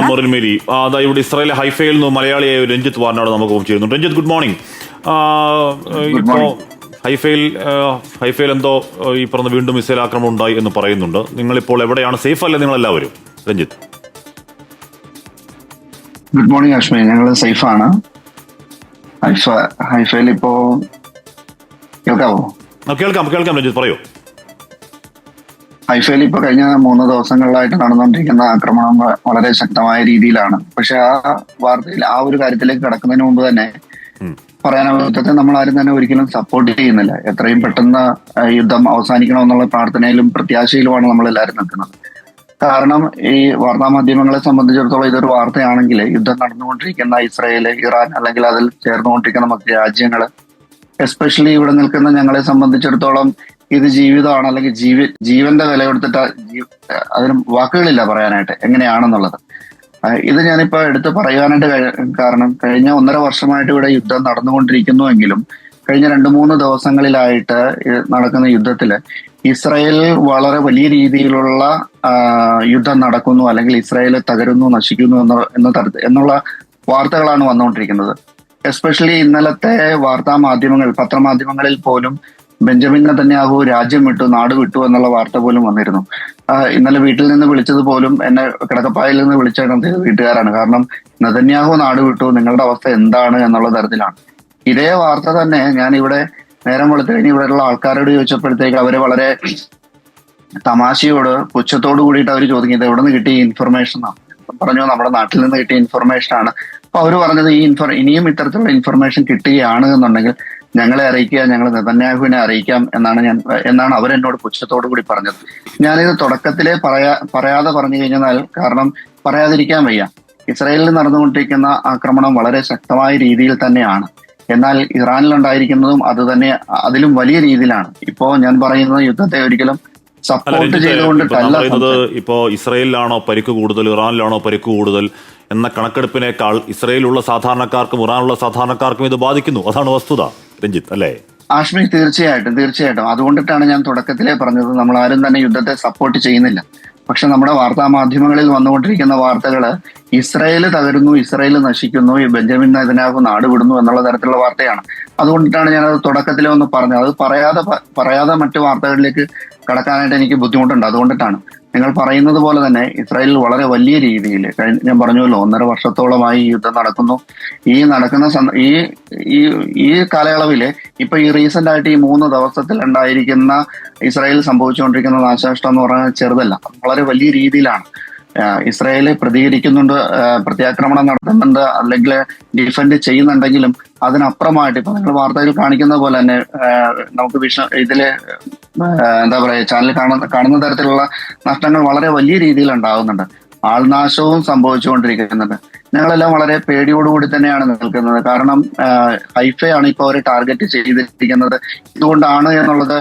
മുരൽമേലി ആ, അതാ ഇവിടെ ഇസ്രായേലിലെ ഹൈഫയിൽ നിന്ന് മലയാളിയായ ഒരു രഞ്ജിത്ത് വാർണോട് നമുക്ക് ഫോൺ ചെയ്യുന്നു രഞ്ജിത്ത് ഗുഡ് മോർണിംഗ് ഇപ്പോ ഹൈഫയിൽ ഹൈഫയിൽ എന്തോ ഈ പറഞ്ഞ വീണ്ടും മിസൈൽ ആക്രമണം ഉണ്ടായി എന്ന് പറയുന്നുണ്ട്. നിങ്ങളിപ്പോൾ എവിടെയാണ്? സേഫ് അല്ലേ നിങ്ങൾ എല്ലാവരും രഞ്ജിത്ത്. ഗുഡ് മോർണിംഗ് അശ്മി ഞങ്ങൾ സേഫാണ്. ഹൈഫ ഹൈഫയിൽ ഇപ്പോ കേൾക്കാവോ? കേൾക്കാം കേൾക്കാം രഞ്ജിത്ത് പറയൂ. ഹൈഫയിൽ ഇപ്പൊ കഴിഞ്ഞ മൂന്ന് ദിവസങ്ങളിലായിട്ട് നടന്നുകൊണ്ടിരിക്കുന്ന ആക്രമണം വളരെ ശക്തമായ രീതിയിലാണ്. പക്ഷെ ആ വാർത്തയിൽ ആ ഒരു കാര്യത്തിലേക്ക് കടക്കുന്നതിന് മുമ്പ് തന്നെ യുദ്ധത്തെ നമ്മൾ ആരും തന്നെ ഒരിക്കലും സപ്പോർട്ട് ചെയ്യുന്നില്ല. എത്രയും പെട്ടെന്ന് യുദ്ധം അവസാനിക്കണമെന്നുള്ള പ്രാർത്ഥനയിലും പ്രത്യാശയിലുമാണ് നമ്മൾ എല്ലാവരും നിൽക്കുന്നത്. കാരണം ഈ വാർത്താ മാധ്യമങ്ങളെ സംബന്ധിച്ചിടത്തോളം ഇതൊരു വാർത്തയാണെങ്കിൽ യുദ്ധം നടന്നുകൊണ്ടിരിക്കുന്ന ഇസ്രയേൽ ഇറാൻ അല്ലെങ്കിൽ അതിൽ ചേർന്നുകൊണ്ടിരിക്കുന്ന മറ്റ് രാജ്യങ്ങൾ എസ്പെഷ്യലി ഇവിടെ നിൽക്കുന്ന ഞങ്ങളെ സംബന്ധിച്ചിടത്തോളം ഇത് ജീവിതമാണ് അല്ലെങ്കിൽ ജീവ ജീവന്റെ വില കൊടുത്തിട്ട് അതിന് വാക്കുകളില്ല പറയാനായിട്ട് എങ്ങനെയാണെന്നുള്ളത്. ഇത് ഞാനിപ്പോ എടുത്ത് പറയാനായിട്ട് കാരണം കഴിഞ്ഞ ഒന്നര വർഷമായിട്ട് ഇവിടെ യുദ്ധം നടന്നുകൊണ്ടിരിക്കുന്നുവെങ്കിലും കഴിഞ്ഞ രണ്ട് മൂന്ന് ദിവസങ്ങളിലായിട്ട് നടക്കുന്ന യുദ്ധത്തിൽ ഇസ്രായേൽ വളരെ വലിയ രീതിയിലുള്ള യുദ്ധം നടക്കുന്നു അല്ലെങ്കിൽ ഇസ്രായേൽ തകരുന്നു നശിക്കുന്നു എന്ന എന്ന തരത്തിൽ എന്നുള്ള വാർത്തകളാണ് വന്നുകൊണ്ടിരിക്കുന്നത്. എസ്പെഷ്യലി ഇന്നലത്തെ വാർത്താ മാധ്യമങ്ങൾ പത്രമാധ്യമങ്ങളിൽ പോലും ബെഞ്ചമിൻ നെതന്യാഹു രാജ്യം വിട്ടു നാട് വിട്ടു എന്നുള്ള വാർത്ത പോലും വന്നിരുന്നു. ഇന്നലെ വീട്ടിൽ നിന്ന് വിളിച്ചത് പോലും എന്നെ കിടക്കപ്പായിൽ നിന്ന് വിളിച്ചത് വീട്ടുകാരാണ്. കാരണം നെതന്യാഹു നാട് വിട്ടു നിങ്ങളുടെ അവസ്ഥ എന്താണ് എന്നുള്ള തരത്തിലാണ്. ഇതേ വാർത്ത തന്നെ ഞാൻ ഇവിടെ നേരം വെളുത്ത് കഴിഞ്ഞ് ഇവിടെയുള്ള ആൾക്കാരോട് ചോദിച്ചപ്പോഴത്തേക്ക് അവർ വളരെ തമാശയോട് പുച്ഛത്തോട് കൂടിയിട്ട് അവർ ചോദിക്കുന്നത് എവിടെ നിന്ന് കിട്ടിയ ഇൻഫർമേഷൻ പറഞ്ഞു നമ്മുടെ നാട്ടിൽ നിന്ന് കിട്ടിയ ഇൻഫർമേഷൻ ആണ്. അപ്പൊ അവർ പറഞ്ഞത് ഈ ഇൻഫർ ഇനിയും ഇത്തരത്തിലുള്ള ഇൻഫർമേഷൻ കിട്ടുകയാണ് എന്നുണ്ടെങ്കിൽ ഞങ്ങളെ അറിയിക്കുക ഞങ്ങൾ നെതന്യാഹുവിനെ അറിയിക്കാം എന്നാണ് ഞാൻ എന്നാണ് അവരെന്നോട് പുച്ഛത്തോടു കൂടി പറഞ്ഞത്. ഞാനിത് തുടക്കത്തിലെ പറയാ പറയാതെ പറഞ്ഞു കഴിഞ്ഞാൽ കാരണം പറയാതിരിക്കാൻ വയ്യ. ഇസ്രായേലിൽ നടന്നുകൊണ്ടിരിക്കുന്ന ആക്രമണം വളരെ ശക്തമായ രീതിയിൽ തന്നെയാണ്. എന്നാൽ ഇറാനിൽ ഉണ്ടായിരിക്കുന്നതും അത് തന്നെ അതിലും വലിയ രീതിയിലാണ്. ഇപ്പോ ഞാൻ പറയുന്നത് യുദ്ധത്തെ ഒരിക്കലും സപ്പോർട്ട് ചെയ്തുകൊണ്ടിട്ടല്ല ഇപ്പോ ഇസ്രയേലിലാണോ പരിക്ക് കൂടുതൽ ഇറാനിലാണോ പരിക്ക് കൂടുതൽ എന്ന കണക്കെടുപ്പിനേക്കാൾ ഇസ്രയേലുള്ള സാധാരണക്കാർക്കും ഇറാനുള്ള സാധാരണക്കാർക്കും ഇത് ബാധിക്കുന്നു. അതാണ് വസ്തുത. രഞ്ജിത്ത് അല്ലേ? ആഷ്മി തീർച്ചയായിട്ടും തീർച്ചയായിട്ടും. അതുകൊണ്ടിട്ടാണ് ഞാൻ തുടക്കത്തിലേ പറഞ്ഞത്. നമ്മൾ ആരും തന്നെ യുദ്ധത്തെ സപ്പോർട്ട് ചെയ്യുന്നില്ല. പക്ഷെ നമ്മുടെ വാർത്താ മാധ്യമങ്ങളിൽ വന്നുകൊണ്ടിരിക്കുന്ന വാർത്തകൾ ഇസ്രായേൽ തകരുന്നു ഇസ്രായേൽ നശിക്കുന്നു ഈ ബെഞ്ചമിൻ നാട് വിടുന്നു എന്നുള്ള തരത്തിലുള്ള വാർത്തയാണ്. അതുകൊണ്ടിട്ടാണ് ഞാനത് തുടക്കത്തിലേ ഒന്ന് പറഞ്ഞത്. അത് പറയാതെ പറയാതെ മറ്റു വാർത്തകളിലേക്ക് കടക്കാനായിട്ട് എനിക്ക് ബുദ്ധിമുട്ടുണ്ട്. അതുകൊണ്ടിട്ടാണ്. നിങ്ങൾ പറയുന്നത് പോലെ തന്നെ ഇസ്രായേലിൽ വളരെ വലിയ രീതിയിൽ ഞാൻ പറഞ്ഞല്ലോ ഒന്നര വർഷത്തോളമായി യുദ്ധം നടക്കുന്നു. ഈ നടക്കുന്ന ഈ ഈ കാലയളവിൽ ഇപ്പൊ ഈ റീസെന്റ് ആയിട്ട് ഈ മൂന്ന് ദിവസത്തിൽ ഉണ്ടായിരിക്കുന്ന ഇസ്രായേൽ സംഭവിച്ചുകൊണ്ടിരിക്കുന്ന നാശനഷ്ടം എന്ന് പറഞ്ഞാൽ ചെറുതല്ല വളരെ വലിയ രീതിയിലാണ്. ഇസ്രായേൽ പ്രതികരിക്കുന്നുണ്ട് പ്രത്യാക്രമണം നടത്തുന്നുണ്ട് അല്ലെങ്കിൽ ഡിഫെൻഡ് ചെയ്യുന്നുണ്ടെങ്കിലും അതിനപ്പുറമായിട്ട് ഇപ്പൊ നിങ്ങൾ വാർത്തയിൽ കാണിക്കുന്ന പോലെ തന്നെ നമുക്ക് വിഷ ഇതിൽ എന്താ പറയുക ചാനൽ കാണുന്ന കാണുന്ന തരത്തിലുള്ള നഷ്ടങ്ങൾ വളരെ വലിയ രീതിയിൽ ഉണ്ടാകുന്നുണ്ട് ആൾനാശവും സംഭവിച്ചുകൊണ്ടിരിക്കുന്നുണ്ട്. ഞങ്ങളെല്ലാം വളരെ പേടിയോടുകൂടി തന്നെയാണ് നിൽക്കുന്നത്. കാരണം ഹൈഫൈ ആണ് ഇപ്പോൾ അവർ ടാർഗറ്റ് ചെയ്തിരിക്കുന്നത്. ഇതുകൊണ്ടാണ് എന്നുള്ളത്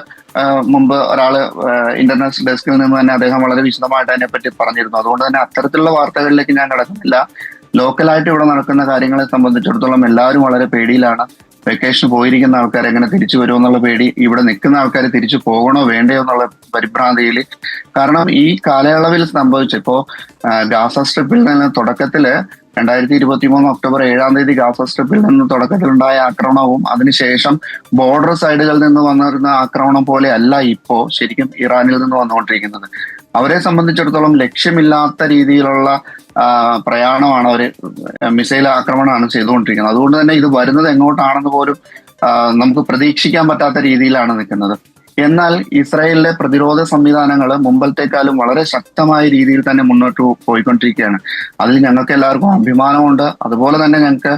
മുമ്പ് ആഹ് ഇന്റർനെറ്റ് ഡെസ്കിൽ നിന്ന് തന്നെ അദ്ദേഹം വളരെ വിശദമായിട്ട് അതിനെപ്പറ്റി പറഞ്ഞിരുന്നു. അതുകൊണ്ട് തന്നെ അത്തരത്തിലുള്ള വാർത്തകളിലേക്ക് ഞാൻ കടക്കുന്നില്ല. ലോക്കലായിട്ട് ഇവിടെ നടക്കുന്ന കാര്യങ്ങളെ സംബന്ധിച്ചിടത്തോളം എല്ലാവരും വളരെ പേടിയിലാണ്. വെക്കേഷൻ പോയിരിക്കുന്ന ആൾക്കാർ എങ്ങനെ തിരിച്ചു വരുമോ എന്നുള്ള പേടി ഇവിടെ നിൽക്കുന്ന ആൾക്കാർ തിരിച്ചു പോകണോ വേണ്ടയോ എന്നുള്ള പരിഭ്രാന്തിയിൽ. കാരണം ഈ കാലയളവിൽ സംഭവിച്ച ഇപ്പോ ഗാസ സ്ട്രിപ്പിൽ നിന്ന് തുടക്കത്തിൽ രണ്ടായിരത്തി ഇരുപത്തി മൂന്ന് ഒക്ടോബർ ഏഴാം തീയതി ഗാസ സ്ട്രിപ്പിൽ നിന്ന് തുടക്കത്തിലുണ്ടായ ആക്രമണവും അതിനുശേഷം ബോർഡർ സൈഡുകളിൽ നിന്ന് വന്നിരുന്ന ആക്രമണം പോലെ അല്ല ഇപ്പോ ശരിക്കും ഇറാനിൽ നിന്ന് വന്നുകൊണ്ടിരിക്കുന്നത്. അവരെ സംബന്ധിച്ചിടത്തോളം ലക്ഷ്യമില്ലാത്ത രീതിയിലുള്ള പ്രയാണമാണ് അവർ മിസൈൽ ആക്രമണമാണ് ചെയ്തുകൊണ്ടിരിക്കുന്നത്. അതുകൊണ്ട് തന്നെ ഇത് വരുന്നത് എങ്ങോട്ടാണെന്ന് പോലും നമുക്ക് പ്രതീക്ഷിക്കാൻ പറ്റാത്ത രീതിയിലാണ് നിൽക്കുന്നത്. എന്നാൽ ഇസ്രായേലിലെ പ്രതിരോധ സംവിധാനങ്ങൾ മുമ്പത്തേക്കാളും വളരെ ശക്തമായ രീതിയിൽ തന്നെ മുന്നോട്ട് പോയിക്കൊണ്ടിരിക്കുകയാണ്. അതിൽ ഞങ്ങൾക്ക് എല്ലാവർക്കും അഭിമാനമുണ്ട്. അതുപോലെ തന്നെ ഞങ്ങൾക്ക്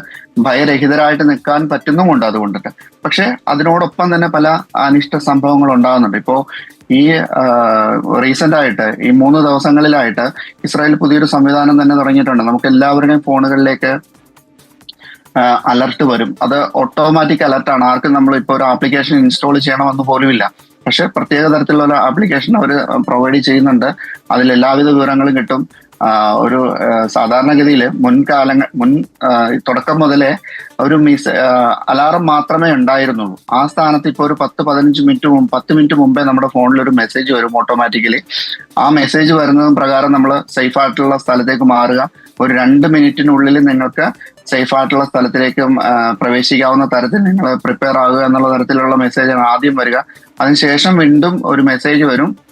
ഭയരഹിതരായിട്ട് നിൽക്കാൻ പറ്റുന്നുമുണ്ട് അതുകൊണ്ടിട്ട്. പക്ഷെ അതിനോടൊപ്പം തന്നെ പല അനിഷ്ട സംഭവങ്ങൾ ഉണ്ടാകുന്നുണ്ട്. ഇപ്പോ ഈ റീസെന്റ് ആയിട്ട് ഈ മൂന്ന് ദിവസങ്ങളിലായിട്ട് ഇസ്രായേൽ പുതിയൊരു സംവിധാനം തന്നെ തുടങ്ങിയിട്ടുണ്ട്. നമുക്ക് എല്ലാവരുടെയും ഫോണുകളിലേക്ക് അലർട്ട് വരും. അത് ഓട്ടോമാറ്റിക് അലർട്ടാണ് ആർക്കും നമ്മൾ ഇപ്പോൾ ഒരു ആപ്ലിക്കേഷൻ ഇൻസ്റ്റാൾ ചെയ്യണമെന്ന് പോലുമില്ല. പക്ഷെ പ്രത്യേക തരത്തിലുള്ള ആപ്ലിക്കേഷൻ അവർ പ്രൊവൈഡ് ചെയ്യുന്നുണ്ട്. അതിൽ എല്ലാവിധ വിവരങ്ങളും കിട്ടും. ഒരു സാധാരണഗതിയിൽ മുൻകാലങ്ങൾ മുൻ തുടക്കം മുതലേ ഒരു മിസ് അലാറം മാത്രമേ ഉണ്ടായിരുന്നുള്ളൂ. ആ സ്ഥാനത്ത് ഇപ്പോൾ ഒരു പത്ത് പതിനഞ്ച് മിനിറ്റ് പത്ത് മിനിറ്റ് മുമ്പേ നമ്മുടെ ഫോണിൽ ഒരു മെസ്സേജ് വരും ഓട്ടോമാറ്റിക്കലി. ആ മെസ്സേജ് വരുന്നത് പ്രകാരം നമ്മൾ സേഫ് ആയിട്ടുള്ള സ്ഥലത്തേക്ക് മാറുക. ഒരു രണ്ട് മിനിറ്റിനുള്ളിൽ നിങ്ങൾക്ക് സേഫ് ആയിട്ടുള്ള സ്ഥലത്തിലേക്ക് പ്രവേശിക്കാവുന്ന തരത്തിൽ നിങ്ങൾ പ്രിപ്പയർ ആകുക എന്നുള്ള തരത്തിലുള്ള മെസ്സേജാണ് ആദ്യം വരിക. അതിനുശേഷം വീണ്ടും ഒരു മെസ്സേജ് വരും.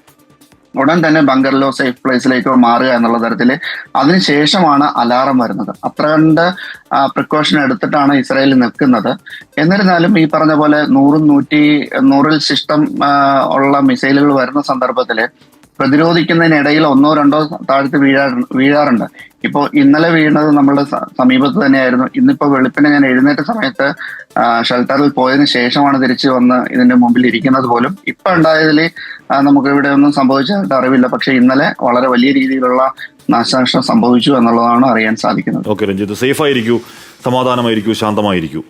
ഉടൻ തന്നെ ബങ്കറിലോ സേഫ് പ്ലേസിലേക്കോ മാറുക എന്നുള്ള തരത്തിൽ അതിനുശേഷമാണ് അലാറം വരുന്നത്. അത്ര കണ്ട് പ്രിക്കോഷൻ എടുത്തിട്ടാണ് ഇസ്രായേൽ നിൽക്കുന്നത്. എന്നിരുന്നാലും ഈ പറഞ്ഞ പോലെ നൂറും നൂറ്റി നൂറിൽ ശിഷ്ടം ഉള്ള മിസൈലുകൾ വരുന്ന സന്ദർഭത്തിൽ പ്രതിരോധിക്കുന്നതിനിടയിൽ ഒന്നോ രണ്ടോ താഴ്ത്ത് വീഴാ വീഴാറുണ്ട്. ഇപ്പോൾ ഇന്നലെ വീണത് നമ്മളുടെ സമീപത്ത് തന്നെയായിരുന്നു. ഇന്നിപ്പോൾ വെളുപ്പിനെ ഞാൻ എഴുന്നേറ്റ സമയത്ത് ഷെൽട്ടറിൽ പോയതിനു ശേഷമാണ് തിരിച്ചു വന്ന് ഇതിന്റെ മുമ്പിൽ ഇരിക്കുന്നത് പോലും. ഇപ്പൊ ഉണ്ടായതിൽ നമുക്ക് ഇവിടെ ഒന്നും സംഭവിച്ചതായിട്ട് അറിവില്ല. പക്ഷെ ഇന്നലെ വളരെ വലിയ രീതിയിലുള്ള നാശനഷ്ടം സംഭവിച്ചു എന്നുള്ളതാണ് അറിയാൻ സാധിക്കുന്നത്. ഓക്കെ രഞ്ജിത്ത്. സേഫ് ആയിരിക്കൂ സമാധാനമായിരിക്കൂ ശാന്തമായിരിക്കൂ.